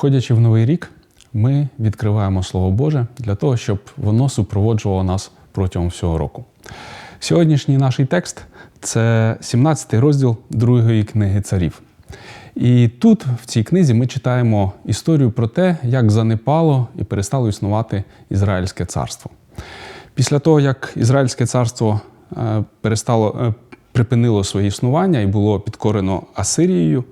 Входячи в новий рік, ми відкриваємо Слово Боже для того, щоб воно супроводжувало нас протягом всього року. Сьогоднішній наш текст це 17 розділ другої книги царів. І тут, в цій книзі, ми читаємо історію про те, як занепало і перестало існувати Ізраїльське царство. Після того, як Ізраїльське царство е, перестало, е, припинило своє існування і було підкорено Асирією,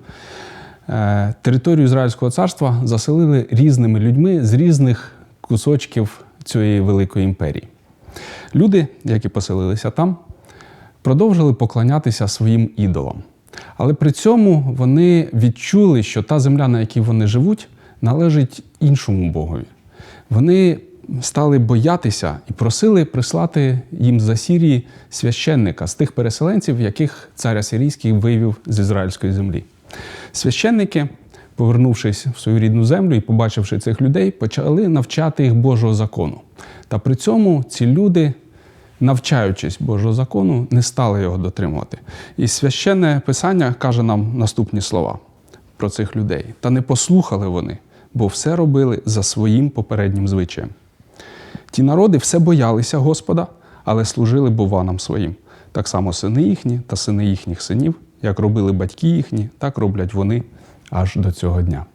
територію Ізраїльського царства заселили різними людьми з різних кусочків цієї великої імперії. Люди, які поселилися там, продовжили поклонятися своїм ідолам. Але при цьому вони відчули, що та земля, на якій вони живуть, належить іншому Богові. Вони стали боятися і просили прислати їм з Асірії священника з тих переселенців, яких цар Асирійський вивів з ізраїльської землі. Священники, повернувшись в свою рідну землю і побачивши цих людей, почали навчати їх Божого закону. Та при цьому ці люди навчаючись Божого закону, не стали його дотримувати. І священне писання каже нам наступні слова про цих людей. Та не послухали вони, бо все робили за своїм попереднім звичаєм. Ті народи все боялися Господа, але служили буванам своїм. Так само сини їхні та сини їхніх синів, як робили батьки їхні, так роблять вони аж до цього дня.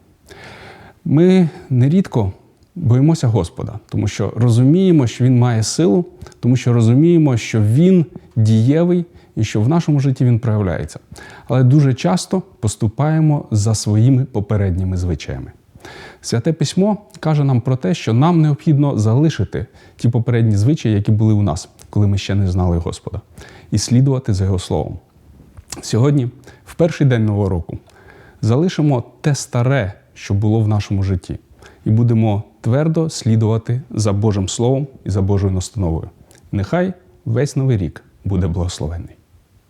Ми нерідко боїмося Господа, тому що розуміємо, що Він має силу, тому що розуміємо, що Він дієвий і що в нашому житті він проявляється. Але дуже часто поступаємо за своїми попередніми звичаями. Святе письмо каже нам про те, що нам необхідно залишити ті попередні звичаї, які були у нас, коли ми ще не знали Господа, і слідувати за Його словом. Сьогодні, в перший день нового року, залишимо те старе, що було в нашому житті, і будемо твердо слідувати за Божим Словом і за Божою настановою. Нехай весь новий рік буде благословений.